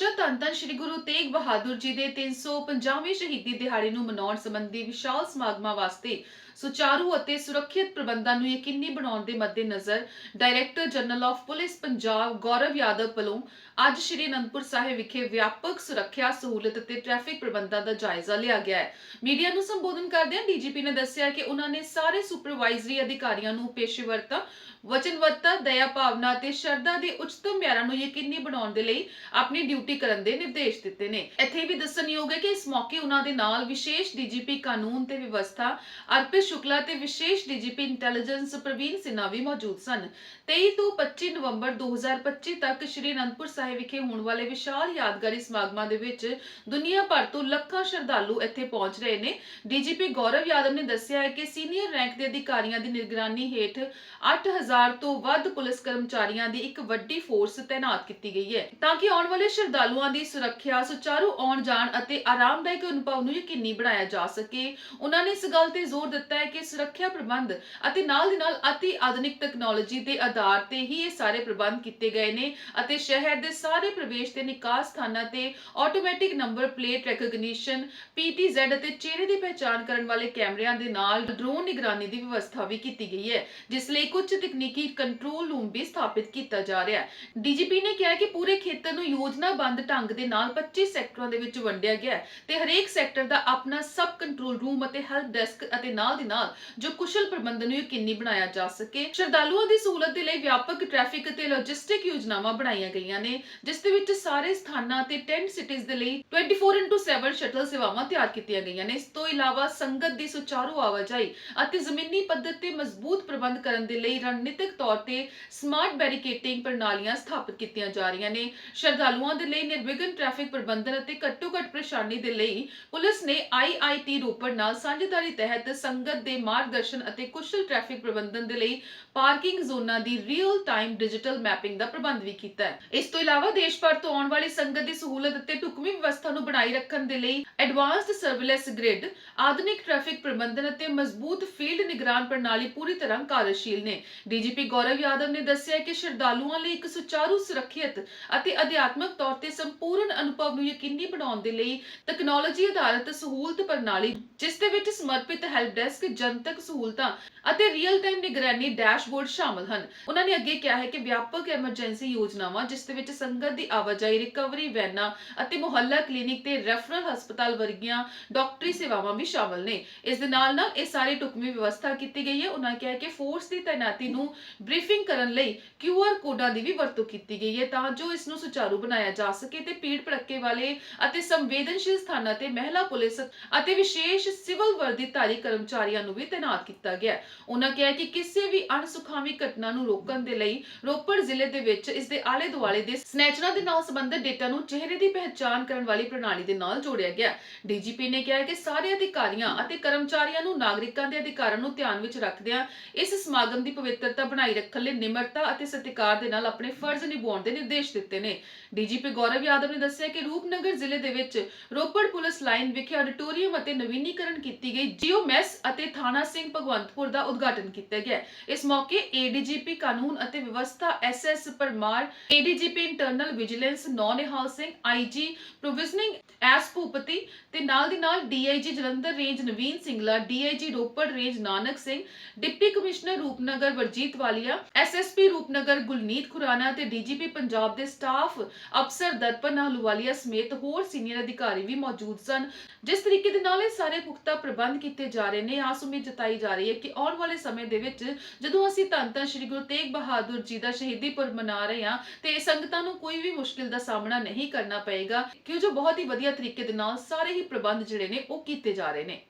ਪਾਤਸ਼ਾਹ ਧੰਨ ਧੰਨ ਸ੍ਰੀ ਗੁਰੂ ਤੇਗ ਬਹਾਦਰ ਜੀ ਦੇ 350ਵੇਂ ਸ਼ਹੀਦੀ ਦਿਹਾੜੇ ਨੂੰ ਮਨਾਉਣ ਸੰਬੰਧੀ ਵਿਸ਼ਾਲ ਸਮਾਗਮਾਂ ਵਾਸਤੇ ਸੁਚਾਰੂ ਅਤੇ ਸੁਰੱਖਿਅਤ ਪ੍ਰਬੰਧਾਂ ਨੂੰ ਯਕੀਨੀ ਬਣਾਉਣ ਦੇ ਮੱਦੇਨਜ਼ਰ director general of police Punjab Gaurav Yadav ਵੱਲੋਂ ਅੱਜ ਸ੍ਰੀ ਅਨੰਦਪੁਰ ਸਾਹਿਬ ਵਿਖੇ ਵਿਆਪਕ ਸੁਰੱਖਿਆ ਸਹੂਲਤ ਅਤੇ ਟ੍ਰੈਫਿਕ ਪ੍ਰਬੰਧਾਂ ਦਾ ਜਾਇਜ਼ਾ ਲਿਆ ਗਿਆ ਹੈ। ਮੀਡੀਆ ਨੂੰ ਸੰਬੋਧਨ ਕਰਦਿਆਂ ਡੀਜੀਪੀ ਨੇ ਦੱਸਿਆ ਕਿ ਉਹਨਾਂ ਨੇ ਸਾਰੇ ਸੁਪਰਵਾਈਜ਼ਰੀ ਅਧਿਕਾਰੀਆਂ ਨੂੰ ਪੇਸ਼ੇਵਰਤਾ, ਵਚਨਬੱਧਤਾ, ਦਇਆ ਭਾਵਨਾ ਅਤੇ ਸ਼ਰਧਾ ਦੇ ਉੱਚਤਮ ਮਿਆਰਾਂ ਨੂੰ ਯਕੀਨੀ ਬਣਾਉਣ ਦੇ ਲਈ ਆਪਣੀ ਡਿਊਟੀ ਕਰਨ ਦੇ ਨਿਰਦੇਸ਼ ਦਿੱਤੇ ਨੇ। ਇੱਥੇ ਵੀ ਦੱਸਣਯੋਗ ਹੈ ਕਿ ਇਸ ਮੌਕੇ ਉਹਨਾਂ ਦੇ ਨਾਲ ਵਿਸ਼ੇਸ਼ ਡੀਜੀਪੀ ਕਾਨੂੰਨ ਤੇ ਵਿਵਸਥਾ, ਅਰਪਿਤ ਸ਼ੁਕਲਾ ਤੇ ਵਿਸ਼ੇਸ਼ ਡੀਜੀਪੀ ਇੰਟੈਲੀਜੈਂਸ ਪ੍ਰਵੀਨ ਸਿਨਹਾ ਵੀ ਮੌਜੂਦ ਸਨ। 23 ਤੋਂ 25 ਨਵੰਬਰ 2025 ਤੱਕ ਸ਼੍ਰੀ ਅਨੰਦਪੁਰ ਸਾਹਿਬ ਵਿਖੇ ਹੋਣ ਵਾਲੇ ਵਿਸ਼ਾਲ ਯਾਦਗਾਰੀ ਸਮਾਗਮਾਂ ਦੇ ਵਿੱਚ ਦੁਨੀਆ ਭਰ ਤੋਂ ਲੱਖਾਂ ਸ਼ਰਧਾਲੂ ਇੱਥੇ ਪਹੁੰਚ ਰਹੇ ਨੇ। ਡੀਜੀਪੀ ਗੌਰਵ ਯਾਦਵ ਨੇ ਦੱਸਿਆ ਹੈ ਕਿ ਸੀਨੀਅਰ ਰੈਂਕ ਦੇ ਅਧਿਕਾਰੀਆਂ ਦੀ ਨਿਗਰਾਨੀ ਹੇਠ 8000 ਤੋਂ ਵੱਧ ਪੁਲਿਸ ਕਰਮਚਾਰੀਆਂ ਦੀ ਇੱਕ ਵੱਡੀ ਫੋਰਸ ਤਾਇਨਾਤ ਕੀਤੀ ਗਈ ਹੈ। ਤਾਂ ਕਿ ਆਉਣ ਵਾਲੇ ਸ਼ਰਧਾਲੂਆਂ ਦੀ ਸੁਰੱਖਿਆ ਸੁਚਾਰੂ ਆਉਣ ਜਾਣ ਅਤੇ ਆਰਾਮਦਾਇਕ ਅਨੁਭਵ ਨੂੰ ਯਕੀਨੀ ਬਣਾਇਆ ਜਾ ਸਕੇ ਉਹਨਾਂ ਨੇ ਇਸ ਗੱਲ ਤੇ ਜ਼ੋਰ ਦਿੱਤਾ ਹੈ ਕਿ ਸੁਰੱਖਿਆ ਪ੍ਰਬੰਧ ਅਤੇ ਨਾਲ ਦੀ ਨਾਲ ਅਤੀ ਆਧੁਨਿਕ ਟੈਕਨੋਲੋਜੀ ਦੇ ਆਧਾਰ ਤੇ ਹੀ ਇਹ ਸਾਰੇ ਪ੍ਰਬੰਧ ਕੀਤੇ ਗਏ ਨੇ ਅਤੇ ਸ਼ਹਿਰ ਦੇ ਸਾਰੇ ਪ੍ਰਵੇਸ਼ ਤੇ ਨਿਕਾਸ ਸਥਾਨਾਂ ਤੇ automatic number plate recognition PTZ ਅਤੇ ਚਿਹਰੇ ਦੀ ਪਹਿਚਾਣ ਕਰਨ ਵਾਲੇ ਕੈਮਰਿਆਂ ਦੇ ਨਾਲ ਡਰੋਨ ਨਿਗਰਾਨੀ ਦੀ ਵਿਵਸਥਾ ਵੀ ਕੀਤੀ ਗਈ ਹੈ ਜਿਸ ਲਈ ਕੁਝ ਤਕਨੀਕੀ ਕੰਟਰੋਲ ਰੂਮ ਵੀ ਸਥਾਪਿਤ ਕੀਤਾ ਜਾ ਰਿਹਾ ਹੈ ਡੀਜੀਪੀ ਨੇ ਕਿਹਾ ਕਿ ਪੂਰੇ ਖੇਤਰ ਨੂੰ ਯੋਜਨਾ ਯੋਜਨਾਬੰਦ ਢੰਗ ਦੇ ਨਾਲ 25 ਸੈਕਟਰਾਂ ਦੇ ਵਿੱਚ ਵੰਡਿਆ ਗਿਆ ਹੈ ਤੇ ਹਰੇਕ ਸੈਕਟਰ ਦਾ ਆਪਣਾ ਸਬ ਕੰਟਰੋਲ ਰੂਮ ਅਤੇ ਹੈਲਪ ਡੈਸਕ ਅਤੇ ਨਾਲ ਦੀ ਨਾਲ ਜੋ ਕੁਸ਼ਲ ਪ੍ਰਬੰਧਨ ਨੂੰ ਯਕੀਨੀ ਬਣਾਇਆ ਜਾ ਸਕੇ। ਸ਼ਰਧਾਲੂਆਂ ਦੀ ਸਹੂਲਤ ਦੇ ਲਈ ਵਿਆਪਕ ਟ੍ਰੈਫਿਕ ਅਤੇ ਲੌਜਿਸਟਿਕ ਯੋਜਨਾਵਾਂ ਬਣਾਈਆਂ ਗਈਆਂ ਨੇ, ਜਿਸ ਦੇ ਵਿੱਚ ਸਾਰੇ ਸਥਾਨਾਂ ਤੇ ਟੈਂਟ ਸਿਟੀਜ਼ ਦੇ ਲਈ 24x7 ਸ਼ਟਲ ਸੇਵਾਵਾਂ ਤਿਆਰ ਕੀਤੀਆਂ ਗਈਆਂ ਨੇ। ਇਸ ਤੋਂ ਇਲਾਵਾ ਸੰਗਤ ਦੀ ਸੁਚਾਰੂ ਆਵਾਜਾਈ ਅਤੇ ਜ਼ਮੀਨੀ ਪੱਧਰ ਤੇ ਮਜ਼ਬੂਤ ਪ੍ਰਬੰਧ ਕਰਨ ਦੇ ਲਈ ਰਣਨੀਤਿਕ ਤੌਰ ਤੇ ਸਮਾਰਟ ਬੈਰੀਕੇਟਿੰਗ ਪ੍ਰਣਾਲੀਆਂ ਸਥਾਪਿਤ ਕੀਤੀਆਂ ਜਾ ਰਹੀਆਂ ਨੇ। ਸ਼ਰਧਾਲੂਆਂ ਦੇ ਲਈ ਨਿਰਵਿਘਨ ਟ੍ਰੈਫਿਕ ਪ੍ਰਬੰਧਨ ਅਤੇ ਘੱਟੋ-ਘੱਟ ਪਰੇਸ਼ਾਨੀ ਦੇ ਲਈ ਪੁਲਿਸ ਨੇ ਆਈਆਈਟੀ ਰੋਪੜ ਨਾਲ ਸਾਂਝੇਦਾਰੀ ਤਹਿਤ ਸੰਗਤ ਦੇ ਮਾਰਗਦਰਸ਼ਨ ਅਤੇ ਕੁਸ਼ਲ ਟ੍ਰੈਫਿਕ ਪ੍ਰਬੰਧਨ ਦੇ ਲਈ ਪਾਰਕਿੰਗ ਜ਼ੋਨਾਂ ਦੀ ਰੀਅਲ ਟਾਈਮ ਡਿਜੀਟਲ ਮੈਪਿੰਗ ਦਾ ਪ੍ਰਬੰਧ ਵੀ ਕੀਤਾ ਹੈ। ਇਸ ਤੋਂ ਇਲਾਵਾ ਦੇਸ਼ ਭਰ ਤੋਂ ਆਉਣ ਵਾਲੀ ਸੰਗਤ ਦੀ ਸਹੂਲਤ ਅਤੇ ਢੁਕਵੀਂ ਵਿਵਸਥਾ ਨੂੰ ਬਣਾਈ ਰੱਖਣ ਦੇ ਲਈ ਐਡਵਾਂਸਡ ਸਰਵੇਲੈਂਸ ਗ੍ਰਿਡ ਆਧੁਨਿਕ ਟ੍ਰੈਫਿਕ ਪ੍ਰਬੰਧਨ ਅਤੇ ਮਜ਼ਬੂਤ ਫੀਲਡ ਨਿਗਰਾਨ ਪ੍ਰਣਾਲੀ ਪੂਰੀ ਤਰ੍ਹਾਂ ਕਾਰਜਸ਼ੀਲ ਨੇ। ਡੀਜੀਪੀ ਗੌਰਵ ਯਾਦਵ ਨੇ ਦੱਸਿਆ ਕਿ ਸ਼ਰਧਾਲੂਆਂ ਲਈ ਇੱਕ ਸੁਚਾਰੂ, ਸੁਰੱਖਿਅਤ ਅਤੇ ਅਧਿਆਤਮਕ ਤੌਰ ਤੇ ਸੰਪੂਰਨ ਅਨੁਭਵ ਨੂੰ ਯਕੀਨੀ ਬਣਾਉਣ ਦੇ ਲਈ ਤਕਨਾਲੋਜੀ ਆਧਾਰਿਤ ਸਹੂਲਤ ਪ੍ਰਣਾਲੀ, ਜਿਸ ਦੇ ਵਿੱਚ ਸਮਰਪਿਤ ਹੈਲਪ ਡੈਸਕ ਜਨਤਕ ਸਹੂਲਤਾਂ ਅਤੇ ਰੀਅਲ ਟਾਈਮ ਨਿਗਰਾਨੀ ਡੈਸ਼ਬੋਰਡ ਸ਼ਾਮਲ ਹਨ। ਉਹਨਾਂ ਨੇ ਅੱਗੇ ਕਿਹਾ ਹੈ ਕਿ ਵਿਆਪਕ ਐਮਰਜੈਂਸੀ ਯੋਜਨਾਵਾਂ, ਜਿਸ ਦੇ ਵਿੱਚ ਸੰਗਤ ਦੀ ਆਵਾਜਾਈ ਰਿਕਵਰੀ ਵੈਨਾਂ ਅਤੇ ਮੁਹੱਲਾ ਕਲੀਨਿਕ ਤੇ ਰੈਫਰਲ ਹਸਪਤਾਲ ਵਰਗੀਆਂ ਡਾਕਟਰੀ ਸੇਵਾਵਾਂ ਵੀ ਸ਼ਾਮਲ ਨੇ। ਇਸ ਦੇ ਨਾਲ ਨਾਲ ਇਹ ਸਾਰੀ ਢੁਕਵੀਂ ਵਿਵਸਥਾ ਕੀਤੀ ਗਈ ਹੈ। ਉਹਨਾਂ ਕਿਹਾ ਕਿ ਫੋਰਸ ਦੀ ਤਾਇਨਾਤੀ ਨੂੰ ਬਰੀਫਿੰਗ ਕਰਨ ਲਈ QR ਕੋਡਾਂ ਦੀ ਵੀ ਵਰਤੋਂ ਕੀਤੀ ਗਈ ਹੈ ਤਾਂ ਜੋ ਇਸ ਨੂੰ ਸੁਚਾਰੂ ਬਣਾਇਆ ਜਾ ਸਕੇ ਤੇ ਭੀੜ ਭੜੱਕੇ ਵਾਲੇ ਅਤੇ ਸੰਵੇਦਨਸ਼ੀਲ ਸਥਾਨਾਂ ਤੇ ਮਹਿਲਾ ਪੁਲਿਸ ਅਤੇ ਵਿਸ਼ੇਸ਼ ਸਿਵਲ ਵਰਦੀਧਾਰੀ ਕਰਮਚਾਰੀਆਂ ਨੂੰ ਵੀ ਤਾਇਨਾਤ ਕੀਤਾ ਗਿਆ ਹੈ। ਉਹਨਾਂ ਕਿਹਾ ਕਿ ਕਿਸੇ ਵੀ ਅਣਸੁਖਾਵੀ ਘਟਨਾ ਨੂੰ ਰੋਕਣ ਦੇ ਲਈ ਰੋਪੜ ਜ਼ਿਲ੍ਹੇ ਦੇ ਵਿੱਚ ਇਸ ਦੇ ਆਲੇ ਦੁਆਲੇ ਦੇ ਸਨੈਚਰਾਂ ਦੇ ਨਾਲ ਸੰਬੰਧਿਤ ਡੇਟਾ ਨੂੰ ਚਿਹਰੇ ਦੀ ਪਹਿਚਾਣ ਕਰਨ ਵਾਲੀ ਪ੍ਰਣਾਲੀ ਦੇ ਨਾਲ ਜੋੜਿਆ ਗਿਆ ਡੀਜੀਪੀ ਨੇ ਕਿਹਾ ਕਿ ਸਾਰੇ ਅਧਿਕਾਰੀਆਂ ਅਤੇ ਕਰਮਚਾਰੀਆਂ ਨੂੰ ਨਾਗਰਿਕਾਂ ਦੇ ਅਧਿਕਾਰਾਂ ਨੂੰ ਧਿਆਨ ਵਿੱਚ ਰੱਖਦਿਆਂ ਇਸ ਸਮਾਗਮ ਦੀ ਪਵਿੱਤਰਤਾ ਬਣਾਈ ਰੱਖਣ ਲਈ ਨਿਮਰਤਾ ਅਤੇ ਸਤਿਕਾਰ ਦੇ ਨਾਲ ਆਪਣੇ ਫਰਜ਼ ਨਿਭਾਉਣ ਦੇ ਨਿਰਦੇਸ਼ ਦਿੱਤੇ ਨੇ। ਡੀਜੀਪੀ ਗੌਰਵ ਯਾਦਵ ਨੇ ਦੱਸਿਆ ਕਿ ਰੂਪਨਗਰ ਜ਼ਿਲ੍ਹੇ ਦੇ ਵਿੱਚ ਰੋਪੜ ਪੁਲਿਸ ਲਾਈਨ ਵਿਖੇ ਆਡੀਟੋਰੀਅਮ ਅਤੇ ਨਵੀਨੀਕਰਨ ਕੀਤੀ ਗਈ ਜੀਓ ਮੈਸ ਅਤੇ ਥਾਣਾ ਸਿੰਘ ਭਗਵੰਤਪੁਰ ਦਾ ਉਦਘਾਟਨ ਕੀਤਾ ਗਿਆ। ਇਸ ਮੌਕੇ ਏਡੀਜੀਪੀ ਕਾਨੂੰਨ ਅਤੇ ਵਿਵਸਥਾ SS Parmar ADGP internal vigilance Nau Singh IG provisioning S Bhupathi ਤੇ ਨਾਲ ਦੀ ਨਾਲ DIG Jalandhar range Naveen Singla DIG Ropar range Nanak Singh, deputy commissioner Rupnagar Varjeet Walia SSP Rupnagar Gulneet Khurana ਤੇ DGP Punjab ਦੇ staff ਅਫਸਰ ਦਰਪਨ ਆਹਲੂਵਾਲੀਆ ਸਮੇਤ ਹੋਰ senior ਅਧਿਕਾਰੀ ਵੀ ਮੌਜੂਦ ਸਨ। ਜਿਸ ਤਰੀਕੇ ਦੇ ਨਾਲ ਇਹ ਸਾਰੇ ਪੁਖਤਾ ਪ੍ਰਬੰਧ ਕੀਤੇ ਜਾ ਰਹੇ ਨੇ, ਆਸ ਉਮੀਦ ਜਤਾਈ ਜਾ ਰਹੀ ਹੈ ਕਿ ਆਉਣ ਵਾਲੇ ਸਮੇਂ ਦੇ ਵਿੱਚ ਜਦੋਂ ਅਸੀਂ ਧੰਨ ਧੰਨ ਸ਼੍ਰੀ ਗੁਰੂ ਤੇਗ ਬਹਾਦਰ ਜੀ ਦਾ ਸ਼ਹੀਦੀ ਪੁਰਬ ਮਨਾ ਰਹੇ ਹਾਂ, ਤੇ ਸੰਗਤਾਂ ਨੂੰ ਕੋਈ ਵੀ ਮੁਸ਼ਕਿਲ ਦਾ ਸਾਹਮਣਾ ਨਹੀਂ ਕਰਨਾ ਪਏਗਾ, ਕਿਉਂ ਜੋ ਬਹੁਤ ਹੀ ਵਧੀਆ ਤਰੀਕੇ ਦੇ ਨਾਲ ਸਾਰੇ ਹੀ ਪ੍ਰਬੰਧ ਜਿਹੜੇ ਨੇ ਉਹ ਕੀਤੇ ਜਾ ਰਹੇ ਨੇ।